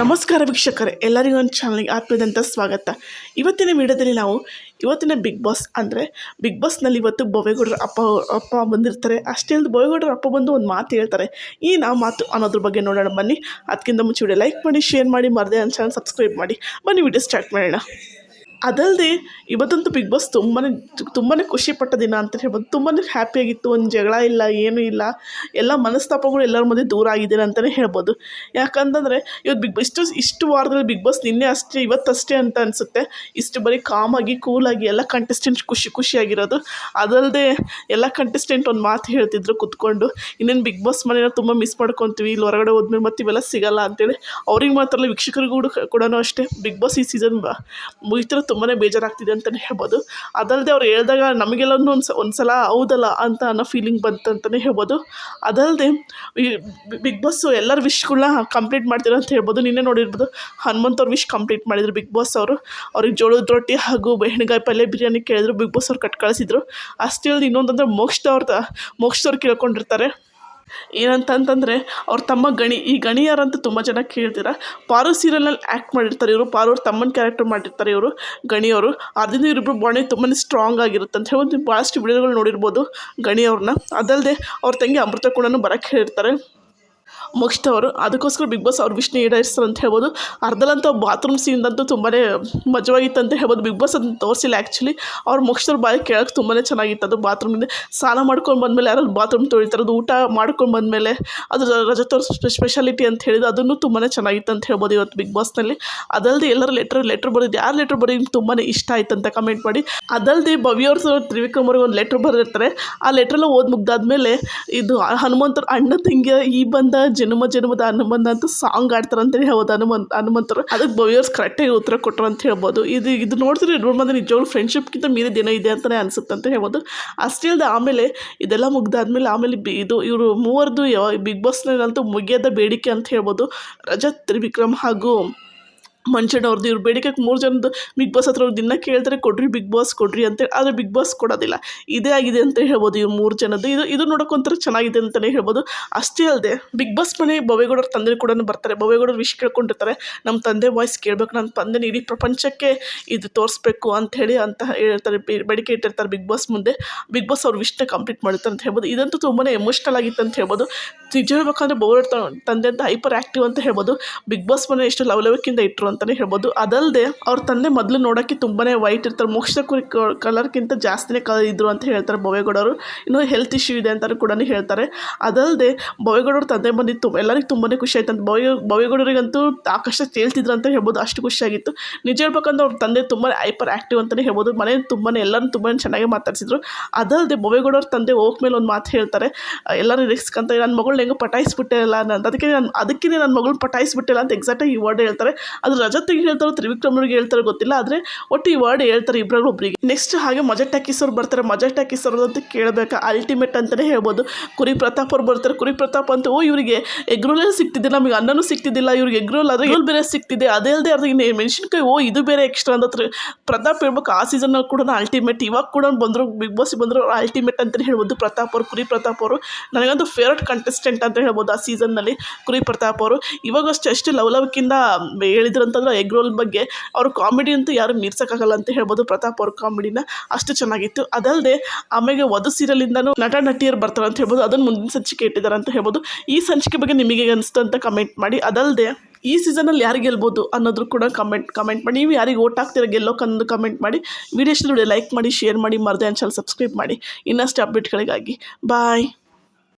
ನಮಸ್ಕಾರ ವೀಕ್ಷಕರೇ, ಎಲ್ಲರಿಗೂ ಒಂದು ಚಾನಲ್ಗೆ ಆತ್ಮದಂತ ಸ್ವಾಗತ. ಇವತ್ತಿನ ವಿಡಿಯೋದಲ್ಲಿ ನಾವು ಇವತ್ತಿನ ಬಿಗ್ ಬಾಸ್ ಅಂದರೆ ಬಿಗ್ ಬಾಸ್ನಲ್ಲಿ ಇವತ್ತು ಬೊವೇಗೌಡರ ಅಪ್ಪ ಅಪ್ಪ ಬಂದಿರ್ತಾರೆ. ಅಷ್ಟೇ ಅಲ್ಲದೆ ಬೊವೇಗೌಡರ ಅಪ್ಪ ಬಂದು ಒಂದು ಮಾತು ಹೇಳ್ತಾರೆ. ಈ ನಾವು ಮಾತು ಅನ್ನೋದ್ರ ಬಗ್ಗೆ ನೋಡೋಣ ಬನ್ನಿ. ಅದಕ್ಕಿಂತ ಮುಂಚೆ ವಿಡಿಯೋ ಲೈಕ್ ಮಾಡಿ ಶೇರ್ ಮಾಡಿ, ಮರದೇ ನನ್ನ ಚಾನಲ್ ಸಬ್ಸ್ಕ್ರೈಬ್ ಮಾಡಿ. ಬನ್ನಿ ವಿಡಿಯೋ ಸ್ಟಾರ್ಟ್ ಮಾಡೋಣ. ಅದಲ್ಲದೆ ಇವತ್ತಂತೂ ಬಿಗ್ ಬಾಸ್ ತುಂಬಾ ತುಂಬಾ ಖುಷಿಪಟ್ಟ ದಿನ ಅಂತ ಹೇಳ್ಬೋದು. ತುಂಬಾ ಹ್ಯಾಪಿಯಾಗಿತ್ತು ಒಂದು ಜಗಳ ಇಲ್ಲ, ಏನೂ ಇಲ್ಲ. ಎಲ್ಲ ಮನಸ್ತಾಪಗಳು ಎಲ್ಲರ ಮಧ್ಯೆ ದೂರ ಆಗಿದೆ ಅಂತಲೇ ಹೇಳ್ಬೋದು. ಯಾಕಂತಂದರೆ ಇವತ್ತು ಬಿಗ್ ಇಷ್ಟು ಇಷ್ಟು ವಾರದಲ್ಲಿ ಬಿಗ್ ಬಾಸ್ ನಿನ್ನೆ ಅಷ್ಟೇ, ಇವತ್ತಷ್ಟೇ ಅಂತ ಅನಿಸುತ್ತೆ. ಇಷ್ಟು ಬರೀ ಕಾಮಾಗಿ ಕೂಲಾಗಿ ಎಲ್ಲ ಕಂಟೆಸ್ಟೆಂಟ್ ಖುಷಿ ಖುಷಿಯಾಗಿರೋದು ಅದಲ್ಲದೆ ಎಲ್ಲ ಕಂಟೆಸ್ಟೆಂಟ್ ಒಂದು ಮಾತು ಹೇಳ್ತಿದ್ರು ಕುತ್ಕೊಂಡು, ಇನ್ನೇನು ಬಿಗ್ ಬಾಸ್ ಮನೇನ ತುಂಬ ಮಿಸ್ ಮಾಡ್ಕೊತೀವಿ, ಇಲ್ಲಿ ಹೊರಗಡೆ ಹೋದ್ಮೇಲೆ ಮತ್ತೆ ಇವೆಲ್ಲ ಸಿಗಲ್ಲ ಅಂತೇಳಿ. ಅವ್ರಿಗೆ ಮಾತ್ರ ವೀಕ್ಷಕರಿಗೂ ಕೂಡ ಅಷ್ಟೇ. ಬಿಗ್ ಬಾಸ್ ಈ ಸೀಸನ್ ಮುಗಿತಿರೋ ತುಂಬಾ ಬೇಜಾರಾಗ್ತಿದೆ ಅಂತಲೇ ಹೇಳ್ಬೋದು. ಅದಲ್ಲದೆ ಅವ್ರು ಹೇಳಿದಾಗ ನಮಗೆಲ್ಲ ಒಂದು ಒಂದು ಸಲ ಹೌದಲ್ಲ ಅಂತ ಅನ್ನೋ ಫೀಲಿಂಗ್ ಬಂತು ಅಂತಲೇ ಹೇಳ್ಬೋದು. ಅದಲ್ಲದೆ ಈ ಬಿಗ್ ಬಾಸ್ಸು ಎಲ್ಲರ ವಿಶ್ಗಳನ್ನ ಕಂಪ್ಲೀಟ್ ಮಾಡ್ತೀರ ಅಂತ ಹೇಳ್ಬೋದು. ನಿನ್ನೆ ನೋಡಿರ್ಬೋದು ಹನುಮಂತ್ ಅವ್ರ ವಿಶ್ ಕಂಪ್ಲೀಟ್ ಮಾಡಿದ್ರು ಬಿಗ್ ಬಾಸ್ ಅವರು. ಅವ್ರಿಗೆ ಜೋಳದ ರೊಟ್ಟಿ ಹಾಗೂ ಬೆಣ್ಣೆಗಾಯಿ ಪಲ್ಯ ಬಿರಿಯಾನಿ ಕೇಳಿದ್ರು. ಬಿಗ್ ಬಾಸ್ ಅವ್ರು ಕಟ್ ಕಳಿಸಿದ್ರು. ಅಷ್ಟೇ ಇನ್ನೊಂದಂದ್ರೆ ಮೋಕ್ಷದವ್ರ ಮೋಕ್ಷದವ್ರು ಕೇಳ್ಕೊಂಡಿರ್ತಾರೆ. ಏನಂತಂತಂದರೆ, ಅವ್ರ ತಮ್ಮ ಗಣಿ, ಈ ಗಣಿ ಯಾರಂತ ತುಂಬ ಜನ ಕೇಳ್ತೀರ? ಪಾರು ಸೀರಿಯಲ್ನಲ್ಲಿ ಆ್ಯಕ್ಟ್ ಮಾಡಿರ್ತಾರೆ ಇವರು, ಪಾರು ಅವ್ರ ತಮ್ಮನ ಕ್ಯಾರೆಕ್ಟರ್ ಮಾಡಿರ್ತಾರೆ ಇವರು, ಗಣಿಯವರು. ಅದರಿಂದ ಇವರಿಬ್ಬರು ಬಾಂಡಿಂಗ್ ತುಂಬಾ ಸ್ಟ್ರಾಂಗ್ ಆಗಿರುತ್ತೆ ಅಂತ ಹೇಳಿ ಭಾಳಷ್ಟು ವಿಡಿಯೋಗಳು ನೋಡಿರ್ಬೋದು ಗಣಿಯವ್ರನ್ನ. ಅದಲ್ಲದೆ ಅವ್ರ ತಂಗಿ ಅಮೃತ ಕೂಡ ಬರಕ್ಕೆ ಹೇಳಿರ್ತಾರೆ. ಮುಗಿಸ್ತವರು ಅದಕ್ಕೋಸ್ಕರ ಬಿಗ್ ಬಾಸ್ ಅವ್ರ ವಿಷ್ಣು ಈಡೇರಿಸ್ತಾರೆ ಅಂತ ಹೇಳ್ಬೋದು. ಅರ್ಧಲಂತ ಬಾತ್ರೂಮ್ ಸೀನ್ ಅಂತೂ ತುಂಬಾ ಮಜವಾಗಿತ್ತು ಅಂತ ಹೇಳ್ಬೋದು. ಬಿಗ್ ಬಾಸ್ ಅದನ್ನು ತೋರಿಸಿಲ್ಲ ಆ್ಯಕ್ಚುಲಿ ಅವ್ರು ಮುಗಿಸ್ತವ್ರ ಬಾಯಿ ಕೇಳೋಕೆ ತುಂಬಾ ಚೆನ್ನಾಗಿತ್ತು ಅದು ಬಾತ್ರೂಮಿಂದ ಸ್ನಾನ ಮಾಡ್ಕೊಂಡು ಬಂದಮೇಲೆ ಯಾರು ಬಾತ್ರೂಮ್ ತೊಳಿತಾರದು ಊಟ ಮಾಡ್ಕೊಂಡು ಬಂದಮೇಲೆ ಅದು ರಜತ್ ಅವ್ರ ಸ್ಪೆಷಾಲಿಟಿ ಅಂತ ಹೇಳಿದ್ದು ಅದನ್ನು ತುಂಬಾ ಚೆನ್ನಾಗಿತ್ತು ಅಂತ ಹೇಳ್ಬೋದು ಇವತ್ತು ಬಿಗ್ ಬಾಸ್ನಲ್ಲಿ ಅದಲ್ಲದೆ ಎಲ್ಲರೂ ಲೆಟ್ರ್ ಲೆಟ್ರ್ ಬರೋದು ಯಾರು ಲೆಟ್ರ್ ಬರೋದು ತುಂಬಾ ಇಷ್ಟ ಆಯ್ತು ಅಂತ ಕಮೆಂಟ್ ಮಾಡಿ. ಅದಲ್ಲದೆ ಭವ್ಯವ್ರ ತ್ರಿವಿಕ್ರಮ್ ಅವ್ರಿಗೆ ಒಂದು ಲೆಟ್ರ್ ಬರೆದಿರ್ತಾರೆ. ಆ ಲೆಟ್ರೆಲ್ಲ ಓದಿ ಮುಗ್ದಾದ್ಮೇಲೆ ಇದು ಹನುಮಂತರ ಅಣ್ಣ ತಂಗಿ ಈ ಬಂದ ಜನ್ಮ, ಜನ್ಮದ ಹನುಮಂತ ಅಂತ ಸಾಂಗ್ ಆಡ್ತಾರೆ ಅಂತ ಹೇಳ್ಬೋದು. ಹನುಮಂತ, ಹನುಮಂತರು ಅದಕ್ಕೆ ಭವ್ಯರ್ಸ್ ಕರೆಕ್ಟಾಗಿ ಉತ್ತರ ಕೊಟ್ಟರು ಅಂತ ಹೇಳ್ಬೋದು. ಇದು ಇದು ನೋಡಿದ್ರೆ ಇದ್ರ ನಿಜವಾಗ್ಲು ಫ್ರೆಂಡ್ಶಿಪ್ಗಿಂತ ದಿನ ಇದೆ ಅಂತಲೇ ಅನಿಸುತ್ತೆ ಅಂತ ಹೇಳ್ಬೋದು. ಅಷ್ಟೇ ಆಮೇಲೆ ಇದೆಲ್ಲ ಮುಗ್ದಾದ್ಮೇಲೆ ಆಮೇಲೆ ಇದು ಇವರು ಮೂವರದು ಬಿಗ್ ಬಾಸ್ನಲ್ಲಂತೂ ಮುಗಿಯದ ಬೇಡಿಕೆ ಅಂತ ಹೇಳ್ಬೋದು. ರಜತ್, ತ್ರಿವಿಕ್ರಮ್ ಹಾಗೂ ಮಂಚಣ್ಣ ಅವ್ರದ್ದು ಇವ್ರ ಬೇಡಿಕೆಗೆ ಮೂರು ಜನದ್ದು ಬಿಗ್ ಬಾಸ್ ಹತ್ರ ಅವ್ರು ದಿನ ಕೇಳ್ತಾರೆ, ಕೊಡ್ರಿ ಬಿಗ್ ಬಾಸ್ ಕೊಡ್ರಿ ಅಂತೇಳಿ ಆದರೆ ಬಿಗ್ ಬಾಸ್ ಕೊಡೋದಿಲ್ಲ. ಇದೇ ಆಗಿದೆ ಅಂತ ಹೇಳ್ಬೋದು ಇವ್ರು ಮೂರು ಜನದ್ದು. ಇದು ಇದು ನೋಡೋಕ್ಕೊಂಥರ ಚೆನ್ನಾಗಿದೆ ಅಂತಲೇ ಹೇಳ್ಬೋದು. ಅಷ್ಟೇ ಅಲ್ಲದೆ ಬಿಗ್ ಬಾಸ್ ಮನೆ ಬವೇಗೌಡರ ತಂದೆ ಕೂಡ ಬರ್ತಾರೆ. ಬೊವೇಗೌಡರು ವಿಶ್ ಕೇಳ್ಕೊಂಡಿರ್ತಾರೆ. ನಮ್ಮ ತಂದೆ ವಾಯ್ಸ್ ಕೇಳಬೇಕು ನನ್ನ ತಂದೆ ಇಡೀ ಪ್ರಪಂಚಕ್ಕೆ ಇದು ತೋರಿಸ್ಬೇಕು ಹೇಳಿ ಅಂತ ಹೇಳ್ತಾರೆ ಬೇಡಿಕೆ ಇಟ್ಟಿರ್ತಾರೆ ಬಿಗ್ ಬಾಸ್ ಮುಂದೆ. ಬಿಗ್ ಬಾಸ್ ಅವ್ರ ವಿಶ್ನ ಕಂಪ್ಲೀಟ್ ಮಾಡುತ್ತೆ ಅಂತ ಹೇಳ್ಬೋದು. ಇದಂತೂ ತುಂಬಾ ಎಮೋಷ್ನಲ್ ಆಗಿತ್ತು ಅಂತ ಹೇಳ್ಬೋದು. ನಿಜ ಹೇಳ್ಬೇಕಂದ್ರೆ ಬೊವೇಗೌಡ ತಂದೆ ಹೈಪರ್ ಆ್ಯಕ್ಟಿವ್ ಅಂತ ಹೇಳ್ಬೋದು. ಬಿಗ್ ಬಾಸ್ ಮನೆ ಎಷ್ಟು ಲವಲವಿಕೆಯಿಂದ ಇಟ್ಟರು ಅಂತಲೇ ಹೇಳ್ಬೋದು. ಅದಲ್ಲದೆ ಅವ್ರ ತಂದೆ ಮೊದಲು ನೋಡೋಕ್ಕೆ ತುಂಬಾ ವೈಟ್ ಇರ್ತಾರೆ. ಮೋಕ್ಷ ಕುರಿ ಕಲರ್ಗಿಂತ ಜಾಸ್ತಿನೇ ಕಲರ್ ಇದ್ರು ಅಂತ ಹೇಳ್ತಾರೆ ಬೊವೇಗೌಡವರು ಇನ್ನೂ ಹೆಲ್ತ್ ಇಶ್ಯೂ ಇದೆ ಅಂತಲೂ ಕೂಡ ಹೇಳ್ತಾರೆ. ಅದಲ್ಲದೆ ಬೊವೇಗೌಡವ್ರ ತಂದೆ ಬಂದಿತ್ತು. ಎಲ್ಲರಿಗೂ ತುಂಬಾ ಖುಷಿ ಆಯ್ತು ಅಂತ ಬೊವೆ ಬೊವೇಗೌಡರಿಗಂತೂ ಆಕಾಶ ತೇಳ್ತಿದ್ರು ಅಂತ ಹೇಳ್ಬೋದು. ಅಷ್ಟು ಖುಷಿಯಾಗಿತ್ತು ನಿಜ ಹೇಳ್ಬೇಕಂದ್ರೆ ಅವ್ರ ತಂದೆ ತುಂಬ ಹೈಪರ್ ಆ್ಯಕ್ಟಿವ್ ಅಂತಲೇ ಹೇಳ್ಬೋದು. ಮನೆ ತುಂಬಾ ಎಲ್ಲರೂ ತುಂಬಾ ಚೆನ್ನಾಗಿ ಮಾತಾಡ್ಸಿದ್ರು. ಅದಲ್ಲದೆ ಬೊವೇಗೌಡವ್ರ ತಂದೆ ಹೋಗ್ಮೇಲೆ ಒಂದು ಮಾತು ಹೇಳ್ತಾರೆ. ಎಲ್ಲರೂ ರಿಸ್ಕ್ ಅಂತ ನನ್ನ ಮಗಳನ್ನ ಹೆಂಗೋ ಪಟಾಯಿಸ್ಬಿಟ್ಟೆ ಅಲ್ಲ ನಾನು ಅದಕ್ಕೆ ನಾನು ಅದಕ್ಕೆ ನನ್ನ ಮಗಳು ಪಟಾಯಿಸ್ಬಿಟ್ಟಿಲ್ಲ ಅಂತ ಎಕ್ಸಾಕ್ಟಾಗಿ ಈ ವರ್ಡ್ ಹೇಳ್ತಾರೆ. ಅದು ರಜತ್ಗೆ ಹೇಳ್ತಾರೋ ತ್ರಿವಿಕ್ರಮ್ರಿಗೆ ಹೇಳ್ತಾರೋ ಗೊತ್ತಿಲ್ಲ. ಆದರೆ ಒಟ್ಟು ಈ ವರ್ಡ್ ಹೇಳ್ತಾರೆ ಇಬ್ಬರಲ್ಲಿ ಒಬ್ಬರಿಗೆ ನೆಕ್ಸ್ಟ್ ಹಾಗೆ ಮಜಾ ಟಾಕೀಸ್ ಅವ್ರು ಬರ್ತಾರೆ. ಮಜಾ ಟಾಕೀಸ್ ಅವ್ರದ್ದು ಅಂತ ಕೇಳಬೇಕಾ. ಅಲ್ಟಿಮೇಟ್ ಅಂತಲೇ ಹೇಳ್ಬೋದು. ಕುರಿ ಪ್ರತಾಪ್ ಅವ್ರು ಬರ್ತಾರೆ. ಕುರಿ ಪ್ರತಾಪ್ ಅಂತ, ಓ ಇವರಿಗೆ ಎಗ್ರೋಲೇ ಸಿಗ್ತಿದೆ ನಮಗೆ ಅನ್ನನೂ ಸಿಗ್ತಿದ್ದಿಲ್ಲ ಇವ್ರಿಗೆ ಎಗ್ರೋಲ್ ಆದರೆ ಎಲ್ಲಿ ಬೇರೆ ಸಿಗ್ತಿದೆ ಅದೇ ಅಲ್ಲದೆ ಅವ್ರಿಗೆ ಮೆಣಸಿನ್ಕಾಯಿ, ಓ ಇದು ಬೇರೆ ಎಕ್ಸ್ಟ್ರಾ ಅಂತ ಪ್ರತಾಪ್ ಹೇಳ್ಬೇಕು. ಆ ಸೀಸನ್ನಲ್ಲಿ ಕೂಡ ಅಲ್ಟಿಮೇಟ್ ಇವಾಗ ಕೂಡ ಬಂದರು ಬಿಗ್ ಬಾಸ್ ಬಂದರು ಅಲ್ಟಿಮೇಟ್ ಅಂತಲೇ ಹೇಳ್ಬೋದು. ಪ್ರತಾಪ್ ಅವರು, ಕುರಿ ಪ್ರತಾಪ್ ಅವರು. ನನಗಂತೂ ಫೇವ್ರೆಟ್ ಕಂಟೆಸ್ಟೆಂಟ್ ಅಂತ ಹೇಳ್ಬೋದು ಆ ಸೀಸನ್ನಲ್ಲಿ ಕುರಿ ಪ್ರತಾಪ್ ಅವರು. ಇವಾಗ ಅಷ್ಟು ಎಷ್ಟು ಲವಲವಿಕಿಂದ ಹೇಳಿದ್ರು ಅಂತಂದ್ರೆ ಎಗ್ ರೋಲ್ ಬಗ್ಗೆ ಅವ್ರ ಕಾಮಿಡಿ ಅಂತೂ ಯಾರು ಮೀರ್ಸೋಕ್ಕಾಗಲ್ಲ ಅಂತ ಹೇಳ್ಬೋದು ಪ್ರತಾಪ್ ಅವ್ರ ಕಾಮಿಡಿನ ಅಷ್ಟು ಚೆನ್ನಾಗಿತ್ತು. ಅದಲ್ಲದೆ ಆಮೇಲೆ ವಧು ಸೀರಿಯಲಿಂದನೂ ನಟ ನಟಿಯರು ಬರ್ತಾರೆ ಅಂತ ಹೇಳ್ಬೋದು. ಅದನ್ನು ಮುಂದಿನ ಸಂಚಿಕೆ ಇಟ್ಟಿದ್ದಾರೆ ಅಂತ ಹೇಳ್ಬೋದು. ಈ ಸಂಚಿಕೆ ಬಗ್ಗೆ ನಿಮಗೆ ಅನಿಸ್ತು ಅಂತ ಕಮೆಂಟ್ ಮಾಡಿ. ಅದಲ್ಲದೆ ಈ ಸೀಸನಲ್ಲಿ ಯಾರು ಗೆಲ್ಬೋದು ಅನ್ನೋದ್ರ ಕೂಡ ಕಮೆಂಟ್ ಕಮೆಂಟ್ ಮಾಡಿ. ನೀವು ಯಾರಿಗೆ ಓಟ್ ಹಾಕ್ತೀರ ಗೆಲ್ಲೋಕಂದು ಕಮೆಂಟ್ ಮಾಡಿ. ವಿಡಿಯೋ ಇಷ್ಟ ಲೈಕ್ ಮಾಡಿ ಶೇರ್ ಮಾಡಿ, ಮರದೇ ಚಾನಲ್ ಸಬ್ಸ್ಕ್ರೈಬ್ ಮಾಡಿ. ಇನ್ನಷ್ಟು ಅಪ್ಡೇಟ್ಗಳಿಗಾಗಿ ಬಾಯ್